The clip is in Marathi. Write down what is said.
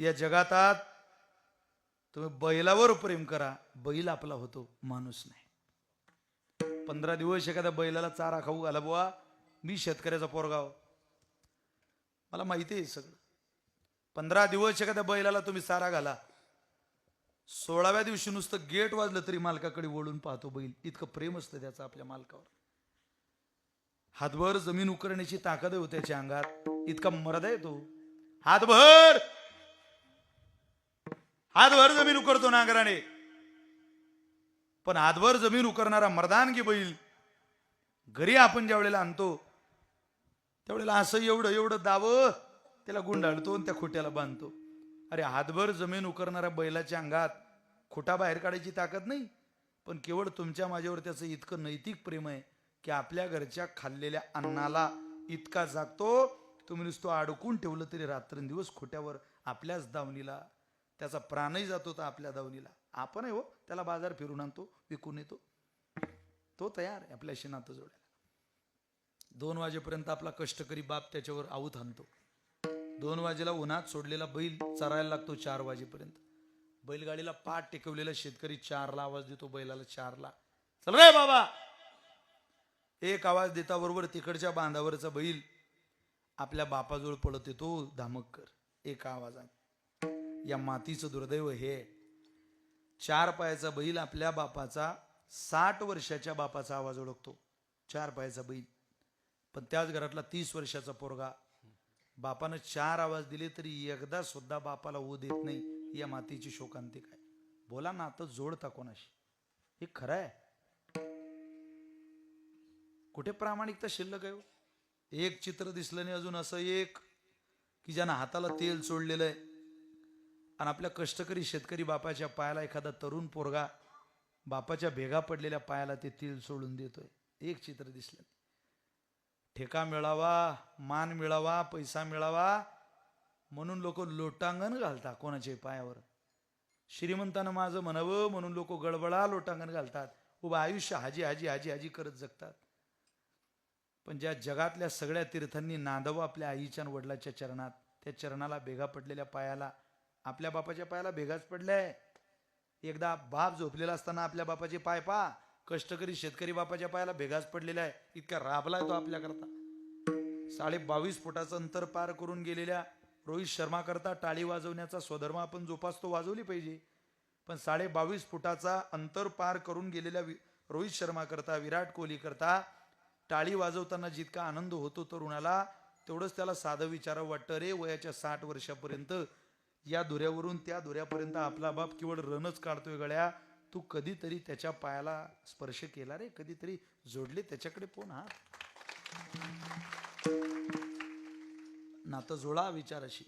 या जगातात तुम्ही बैलावर प्रेम करा. बैल आपला होतो माणूस नाही. पंधरा दिवस एखाद्या बैलाला चारा खाऊ घाला बुवा. मी शेतकऱ्याचा पोरगाव हो. मला माहिती आहे सगळं. पंधरा दिवस एखाद्या बैलाला तुम्ही चारा घाला. सोळाव्या दिवशी नुसतं गेट वाजलं तरी मालकाकडे वळून पाहतो बैल. इतकं प्रेम असतं त्याचं आपल्या मालकावर. हातभर जमीन उकरण्याची ताकद आहे हो त्याच्या अंगात. इतका मरदा आहे तो. हातभर! हातभर जमीन उकरतो नांगराने. पण हातभर जमीन उकरणारा मर्दानगी बैल घरी आपण ज्या वेळेला आणतो त्यावेळेला असं एवढं एवढं दावं त्याला गुंडाळतो आणि त्या खोट्याला बांधतो. अरे हातभर जमीन उकरणाऱ्या बैलाच्या अंगात खोटा बाहेर काढायची ताकद नाही पण केवळ तुमच्या माझ्यावर त्याचं इतकं नैतिक प्रेम आहे की आपल्या घरच्या खाल्लेल्या अन्नाला इतका जागतो तुम्ही नुसतो अडकून ठेवलं तरी रात्रंदिवस खोट्यावर आपल्याच दावणीला त्याचा प्राणही जातो तर आपल्या दावणीला. आपण आहे हो त्याला बाजार फिरून आणतो विकून येतो तो तयार आहे आपल्याशी नातं जोडायला. दोन वाजेपर्यंत आपला कष्टकरी बाप त्याच्यावर आऊत आणतो दोन वाजेला उन्हात सोडलेला बैल चरायला लागतो चार वाजेपर्यंत. बैलगाडीला पाठ टेकवलेला शेतकरी चारला आवाज देतो बैलाला चारला. चल रे बाबा! एक आवाज देता बरोबर तिकडच्या बांधावरचा बैल आपल्या बापाजवळ पडत येतो धामक्कर एका आवाजात या मातीचं दुर्दैव हे. चार पायाचा बैल आपल्या बापाचा साठ वर्षाच्या बापाचा आवाज ओळखतो. चार पायाचा बैल. पण त्याच घरातला तीस वर्षाचा पोरगा. बापानं चार आवाज दिले तरी एकदा सुद्धा बापाला ओ देत नाही. या मातीची शोकांतिक आहे बोला ना आता जोडता कोणाशी? हे खरं आहे. कुठे प्रामाणिकता शिल्लक आहे हो? एक चित्र दिसलं नाही अजून असं एक की ज्यानं हाताला तेल सोडलेलं आहे. आणि आपल्या कष्टकरी शेतकरी बापाच्या पायाला एखादा तरुण पोरगा बापाच्या भेगा पडलेल्या पायाला ते तिल सोडून देतोय. एक चित्र दिसलं. ठेका मिळावा मान मिळावा पैसा मिळावा म्हणून लोक लोटांगण घालतात कोणाच्या पायावर. श्रीमंतानं माझं म्हणावं म्हणून लोक गडबडा लोटांगण घालतात. उभं आयुष्य हाजी हाजी हाजी हाजी करत जगतात. पण ज्या जगातल्या सगळ्या तीर्थांनी नांदवं आपल्या आईच्या आणि वडिलाच्या चरणात त्या चरणाला भेगा पडलेल्या पायाला आपल्या बापाच्या पायाला भेगाच पडलाय. एकदा बाप झोपलेला असताना आपल्या बापाचे पाय पा कष्टकरी शेतकरी बापाच्या पायाला भेगाच पडलेला आहे. इतका राबलाय तो आपल्याकरता. साडे बावीस फुटाचं अंतर पार करून गेलेल्या रोहित शर्मा करता टाळी वाजवण्याचा स्वधर्म आपण जोपासतो वाजवली पाहिजे. पण साडे बावीस फुटाचा अंतर पार करून गेलेल्या रोहित शर्मा करता विराट कोहली करता टाळी वाजवताना जितका आनंद होतो तरुणाला तेवढंच त्याला साधं विचारावं वाटतं रे. वयाच्या साठ वर्षापर्यंत या दुऱ्यावरून त्या दुऱ्यापर्यंत आपला बाप केवळ रनच काढतोय गळ्या तू कधीतरी त्याच्या पायाला स्पर्श केला रे कधीतरी जोडले त्याच्याकडे पोन हा. नातं जोडा विचाराशी